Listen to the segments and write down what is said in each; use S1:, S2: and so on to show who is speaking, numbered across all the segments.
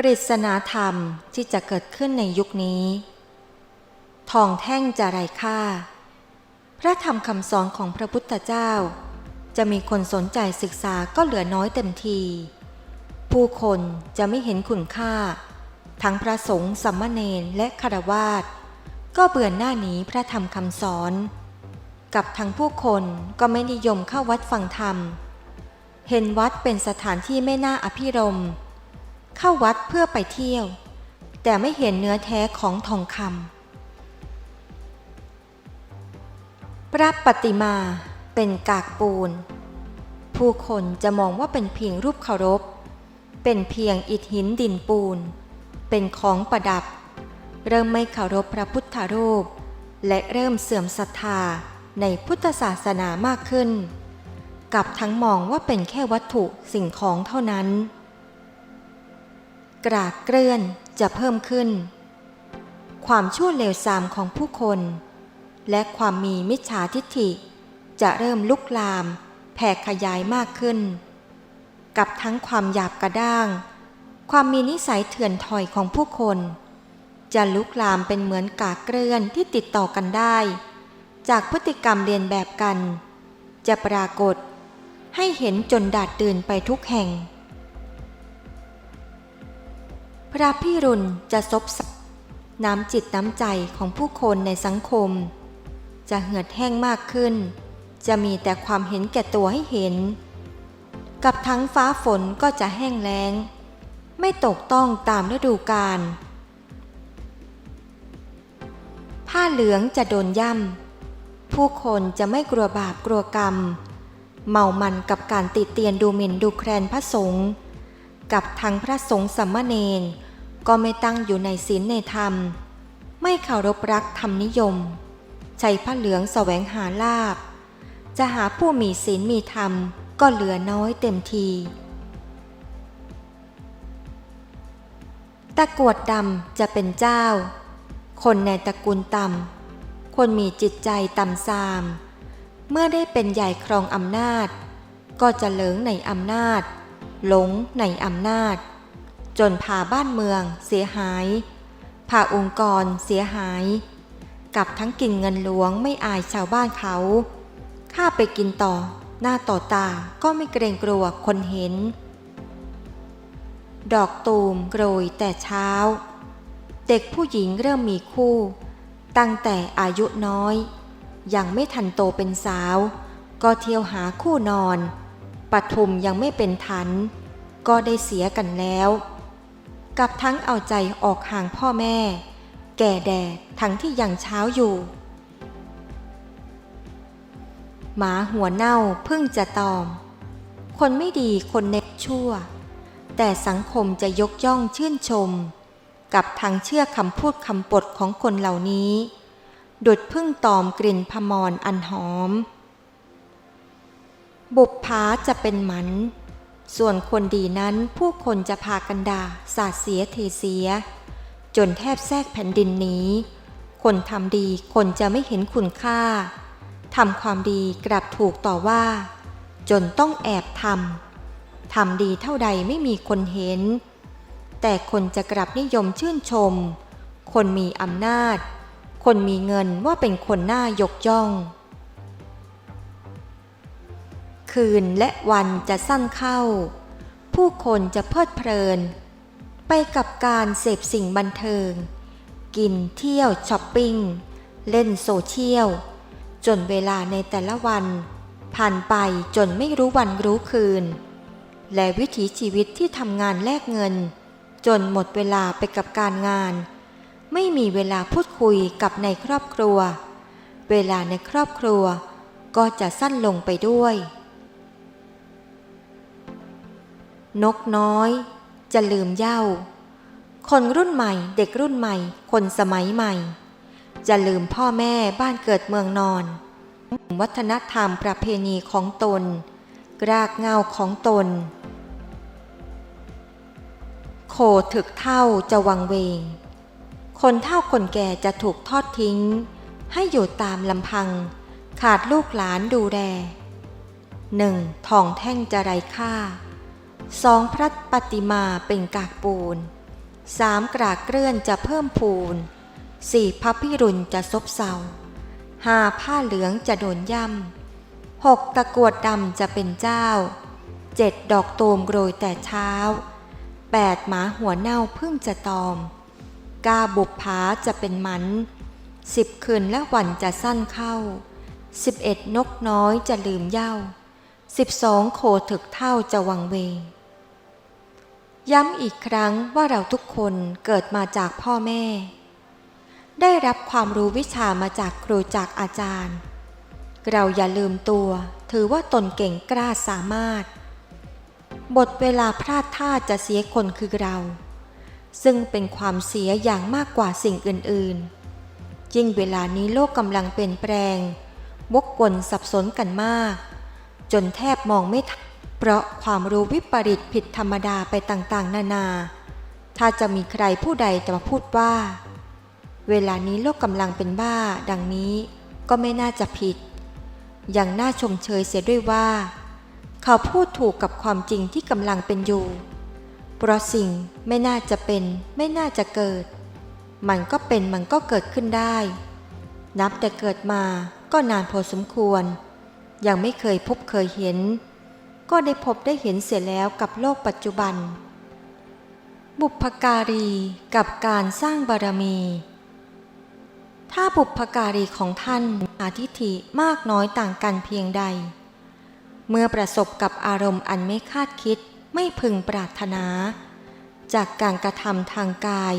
S1: ปริศนาธรรมที่จะเกิดขึ้นในยุคนี้ ทองแท่งจะไรค่า พระธรรมคำสอนของพระพุทธเจ้า จะมีคนสนใจศึกษาก็เหลือน้อยเต็มที ผู้คนจะไม่เห็นคุณค่า ทั้งพระสงฆ์สัมมาเนรและคารวาสก็เบื่อหน้าหนีพระธรรมคำสอน กับทั้งผู้คนก็ไม่นิยมเข้าวัดฟังธรรม เห็นวัดเป็นสถานที่ไม่น่าอภิรมย์ เข้าวัดเพื่อไปเที่ยว แต่ไม่เห็นเนื้อแท้ของทองคำพระปฏิมาเป็นกากปูน ผู้คนจะมองว่าเป็นเพียงรูปเคารพ เป็นเพียงอิฐหินดินปูน เป็นของประดับ เริ่มไม่เคารพพระพุทธรูป และเริ่มเสื่อมศรัทธาในพุทธศาสนามากขึ้น กับทั้งมองว่าเป็นแค่วัตถุสิ่งของเท่านั้น กรากเกลื่อนจะเพิ่มขึ้น ความชั่วเลวทรามของผู้คน และความมีมิจฉาทิฏฐิ จะเริ่มลุกลามแผ่ขยายมากขึ้น กับทั้งความหยาบกระด้าง ความมีนิสัยเถื่อนถอยของผู้คน จะลุกลามเป็นเหมือนกากเกลื่อนที่ติดต่อกันได้ จากพฤติกรรมเรียนแบบกัน จะปรากฏให้เห็นจนดาดตื่นไปทุกแห่ง ระพิรุณจะซบน้ำจิตน้ำใจของผู้คนในสังคม จะเหือดแห้งมากขึ้น จะมีแต่ความเห็นแก่ตัวให้เห็น กับทั้งฟ้าฝนก็จะแห้งแล้ง ไม่ตกต้องตามฤดูกาลผ้าเหลืองจะโดนย่ำ ผู้คนจะไม่กลัวบาปกลัวกรรม เมามันกับการติเตียนดูหมิ่นดูแคลนพระสงฆ์กับทั้งพระสงฆ์สัมมาเนน ก็ไม่ตั้งอยู่ในศีลในธรรม ไม่เคารพรักธรรมนิยม ใช้ผ้าเหลืองแสวงหาลาบ จะหาผู้มีศีลมีธรรมก็เหลือน้อยเต็มที ตะกรวดดำจะเป็นเจ้า คนในตระกูลต่ำ คนมีจิตใจต่ำทราม เมื่อได้เป็นใหญ่ครองอำนาจ ก็จะเหลิงในอำนาจ หลงในอำนาจ จนพาบ้านเมืองเสียหาย พาองค์กรเสียหาย กับทั้งกินเงินหลวงไม่อายชาวบ้านเขา ข้าไปกินต่อ หน้าต่อตาก็ไม่เกรงกลัวคนเห็น ดอกตูมโรยแต่เช้า เด็กผู้หญิงเริ่มมีคู่ ตั้งแต่อายุน้อย ยังไม่ทันโตเป็นสาว ก็เที่ยวหาคู่นอนปทุมยังไม่เป็นทัน ก็ได้เสียกันแล้ว กับทั้งเอาใจออกห่างพ่อแม่ แก่แดดทั้งที่ยังเช้าอยู่ หมาหัวเน่าเพิ่งจะตอม คนไม่ดีคนเน็บชั่ว แต่สังคมจะยกย่องชื่นชม กับทางเชื่อคำพูดคำปดของคนเหล่านี้ดุดพึ่งตอมกลิ่นพมรอันหอม บุปผาจะเป็นหมัน ส่วนคนดีนั้นผู้คนจะพากันด่าสาดเสียเทเสีย จนแทบแทรกแผ่นดินนี้ คนทำดีคนจะไม่เห็นคุณค่าทำความดีกลับถูกต่อว่า จนต้องแอบทำทำดีเท่าใดไม่มีคนเห็น แต่คนจะกลับนิยมชื่นชม คนมีอำนาจ คนมีเงินว่าเป็นคนน่ายกย่อง คืนและวันจะสั้นเข้า ผู้คนจะเพลิดเพลิน ไปกับการเสพสิ่งบันเทิง กินเที่ยวช้อปปิ้ง เล่นโซเชียล จนเวลาในแต่ละวัน ผ่านไปจนไม่รู้วันรู้คืน และวิถีชีวิตที่ทำงานแลกเงิน จนหมดเวลาไปกับการงาน ไม่มีเวลาพูดคุยกับในครอบครัว เวลาในครอบครัวก็จะสั้นลงไปด้วย นกน้อย จะลืมเหย้า คนรุ่นใหม่เด็กรุ่นใหม่ คนสมัยใหม่ จะลืมพ่อแม่บ้านเกิดเมืองนอน วัฒนธรรมประเพณีของตน รากเงาของตน โคถึกเท่าจะวังเวง คนเท่าคนแก่จะถูกทอดทิ้ง ให้อยู่ตามลำพัง ขาดลูกหลานดูแลหนึ่งทองแท่งจะไรค่า สองพระปฏิมาเป็นกากปูนสามกรากเกลื่อนจะเพิ่มพูนสี่พระพิรุณจะซบเซาห้าผ้าเหลืองจะโดนย่ำหกตะกวดดำจะเป็นเจ้าเจ็ดดอกตูมโรยแต่เช้าแปดหมาหัวเน่าพิ่งจะตอมกาบุบผาจะเป็นมันสิบคืนและวันจะสั้นเข้าสิบเอ็ดนกน้อยจะลืมเย้าสิบสองโคถึกเท่าจะวังเวง ย้ำอีกครั้งว่าเราทุกคนเกิดมาจากพ่อแม่ ได้รับความรู้วิชามาจากครูจากอาจารย์ เราอย่าลืมตัวถือว่าตนเก่งกล้าสามารถ บทเวลาพลาดท่าจะเสียคนคือเรา ซึ่งเป็นความเสียอย่างมากกว่าสิ่งอื่นๆ ยิ่งเวลานี้โลกกำลังเปลี่ยนแปลงวกวนสับสนกันมาก จนแทบมองไม่ทัน เพราะความรู้วิปริตผิดธรรมดาไปต่างๆ นานา ถ้าจะมีใครผู้ใดจะมาพูดว่า เวลานี้โลกกำลังเป็นบ้า ดังนี้ก็ไม่น่าจะผิดอย่างน่าชมเชยเสียด้วยว่า เขาพูดถูกกับความจริงที่กำลังเป็นอยู่ เพราะสิ่งไม่น่าจะเป็น ไม่น่าจะเกิด มันก็เป็นมันก็เกิดขึ้นได้ นับแต่เกิดมาก็นานพอสมควร ยังไม่เคยพบเคยเห็น ก็ได้พบได้เห็นเสียแล้วกับโลกปัจจุบัน บุพการีกับการสร้างบารมี ถ้าบุพการีของท่านอาทิฐิมากน้อยต่างกันเพียงใด เมื่อประสบกับอารมณ์อันไม่คาดคิดไม่พึงปรารถนา จากการกระทำทางกาย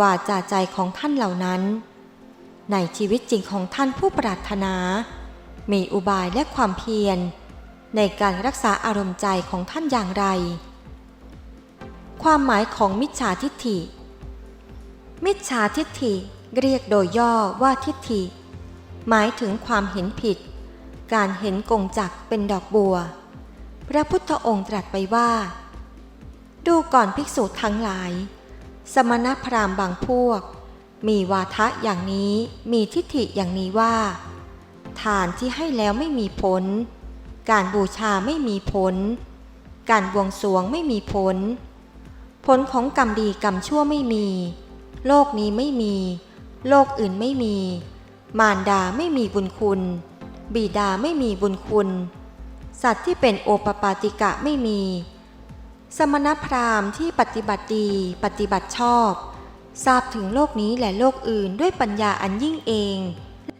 S1: วาจาใจของท่านเหล่านั้น ในชีวิตจริงของท่านผู้ปรารถนา มีอุบายและความเพียร ในการรักษาอารมณ์ใจของท่านอย่างไร ความหมายของมิจฉาทิฏฐิ มิจฉาทิฏฐิเรียกโดยย่อว่าทิฏฐิ หมายถึงความเห็นผิด การเห็นกงจักเป็นดอกบัว พระพุทธองค์ตรัสไปว่า ดูก่อนภิกษุทั้งหลาย สมณพราหมณ์บางพวก มีวาทะอย่างนี้มีทิฏฐิอย่างนี้ว่า ทานที่ให้แล้วไม่มีผล การบูชาไม่มีผล การบวงสรวงไม่มีผล ผลของกรรมดีกรรมชั่วไม่มี โลกนี้ไม่มี โลกอื่นไม่มี มารดาไม่มีบุญคุณ บิดาไม่มีบุญคุณ สัตว์ที่เป็นโอปปาติกะไม่มี สมณพราหมณ์ที่ปฏิบัติดีปฏิบัติชอบ ทราบถึงโลกนี้และโลกอื่นด้วยปัญญาอันยิ่งเอง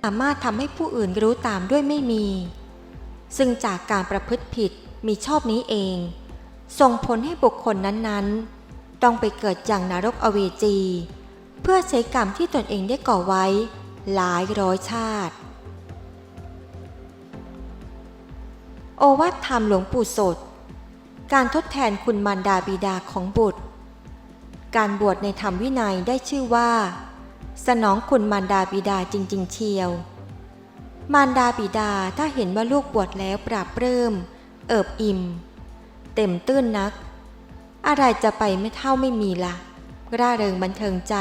S1: สามารถทำให้ผู้อื่นรู้ตามด้วยไม่มี ซึ่งจากการประพฤติผิดมีชอบนี้เอง ส่งผลให้บุคคลนั้นๆ ต้องไปเกิดอย่างนรกอเวจี เพื่อใช้กรรมที่ตนเองได้ก่อไว้ หลายร้อยชาติ โอวัตธรรมหลวงปู่สด การทดแทนคุณมารดาบิดาของบุตร การบวชในธรรมวินัยได้ชื่อว่า สนองคุณมารดาบิดาจริง ๆ เชียว มารดาบิดาถ้าเห็นว่าลูกบวชแล้วปราบเริ่ม เอิบอิ่ม เต็มตื้นนัก อะไรจะไปไม่เท่าไม่มีละร่าเริงบันเทิงใจ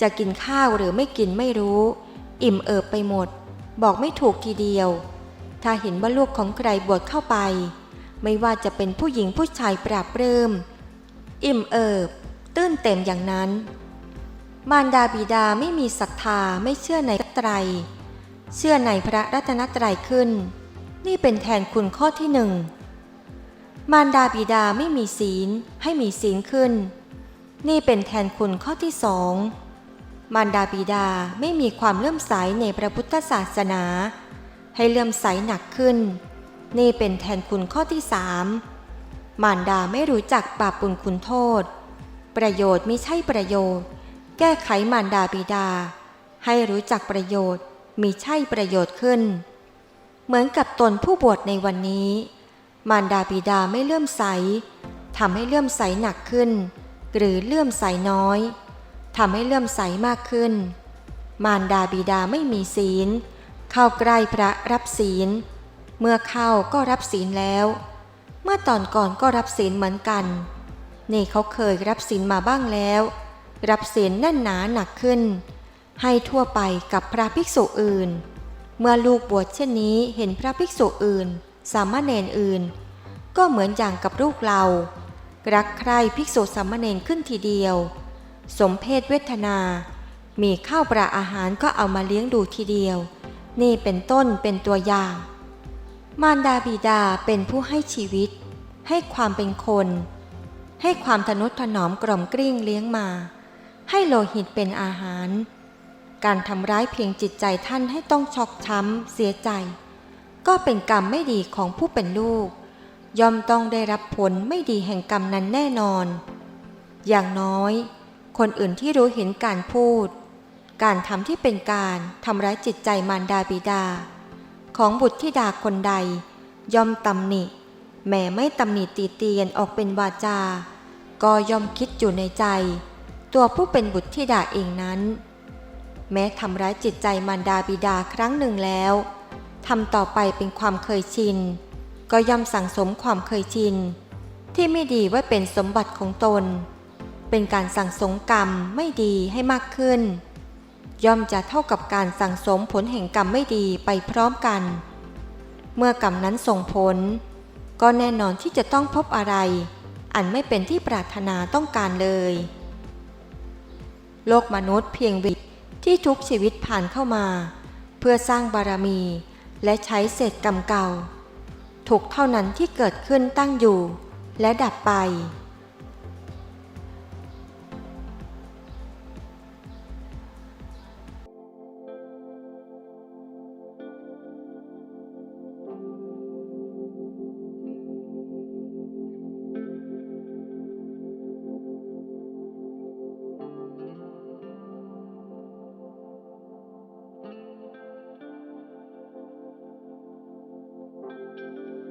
S1: จะกินข้าวหรือไม่กินไม่รู้ อิ่มเอิบไปหมด บอกไม่ถูกทีเดียว ถ้าเห็นว่าลูกของใครบวชเข้าไป ไม่ว่าจะเป็นผู้หญิงผู้ชายปราบเริ่ม อิ่มเอิบ ตื้นเต็มอย่างนั้น มารดาบิดาไม่มีศรัทธาไม่เชื่อในพระไตร เชื่อในพระรัตนตรัยขึ้น นี่เป็นแทนคุณข้อที่หนึ่งมารดาบิดาไม่มีศีลให้มีศีลขึ้น นี่เป็นแทนคุณข้อที่สองมารดาบิดาไม่มีความเลื่อมใสในพระพุทธศาสนา ให้เลื่อมใสหนักขึ้น นี่เป็นแทนคุณข้อที่สามมารดาไม่รู้จักบาปบุญคุณโทษ ประโยชน์ไม่ใช่ประโยชน์ แก้ไขมารดาบิดา ให้รู้จักประโยชน์ มีใช่ประโยชน์ขึ้น เหมือนกับตนผู้บวชในวันนี้ มารดาบิดาไม่เลื่อมใสทำให้เลื่อมใสหนักขึ้น หรือเลื่อมใสน้อยทำให้เลื่อมใสมากขึ้น มารดาบิดาไม่มีศีล เข้าใกล้พระรับศีล เมื่อเข้าก็รับศีลแล้ว เมื่อตอนก่อนก็รับศีลเหมือนกัน นี่เขาเคยรับศีลมาบ้างแล้ว รับศีลแน่นหนาหนักขึ้น ให้ทั่วไปกับพระภิกษุอื่น เมื่อลูกบวชเช่นนี้เห็นพระภิกษุอื่น สามเณรอื่น ก็เหมือนอย่างกับลูกเรา รักใครภิกษุสามเณรขึ้นทีเดียว สมเพศเวทนา มีข้าวปลาอาหารก็เอามาเลี้ยงดูทีเดียว นี่เป็นต้นเป็นตัวอย่าง มารดาบิดาเป็นผู้ให้ชีวิต ให้ความเป็นคน ให้ความทนุถนอมกล่อมกลิ้งเลี้ยงมา ให้โลหิตเป็นอาหาร การทำร้ายเพียงจิตใจท่านให้ต้องช็อกช้ำเสียใจ ก็เป็นกรรมไม่ดีของผู้เป็นลูก ย่อมต้องได้รับผลไม่ดีแห่งกรรมนั้นแน่นอน อย่างน้อย คนอื่นที่รู้เห็นการพูด การทำที่เป็นการทำร้ายจิตใจมารดาบิดา ของบุตรธิดาคนใด ย่อมตำหนิ แม้ไม่ตำหนิตีเตียนออกเป็นวาจา ก็ย่อมคิดอยู่ในใจ ตัวผู้เป็นบุตรธิดาเองนั้น แม้ทำร้ายจิตใจมารดาบิดาครั้งหนึ่งแล้วทำต่อไปเป็นความเคยชิน ก็ย่อมสั่งสมความเคยชิน ที่ไม่ดีไว้เป็นสมบัติของตน เป็นการสั่งสมกรรมไม่ดีให้มากขึ้น ย่อมจะเท่ากับการสั่งสมผลแห่งกรรมไม่ดีไปพร้อมกัน เมื่อกรรมนั้นส่งผล ก็แน่นอนที่จะต้องพบอะไร อันไม่เป็นที่ปรารถนาต้องการเลย โลกมนุษย์เพียงวิ ที่ทุกชีวิตผ่านเข้ามา เพื่อสร้างบารมี และใช้เศษกรรมเก่าทุกเท่านั้นที่เกิดขึ้นตั้งอยู่ และดับไป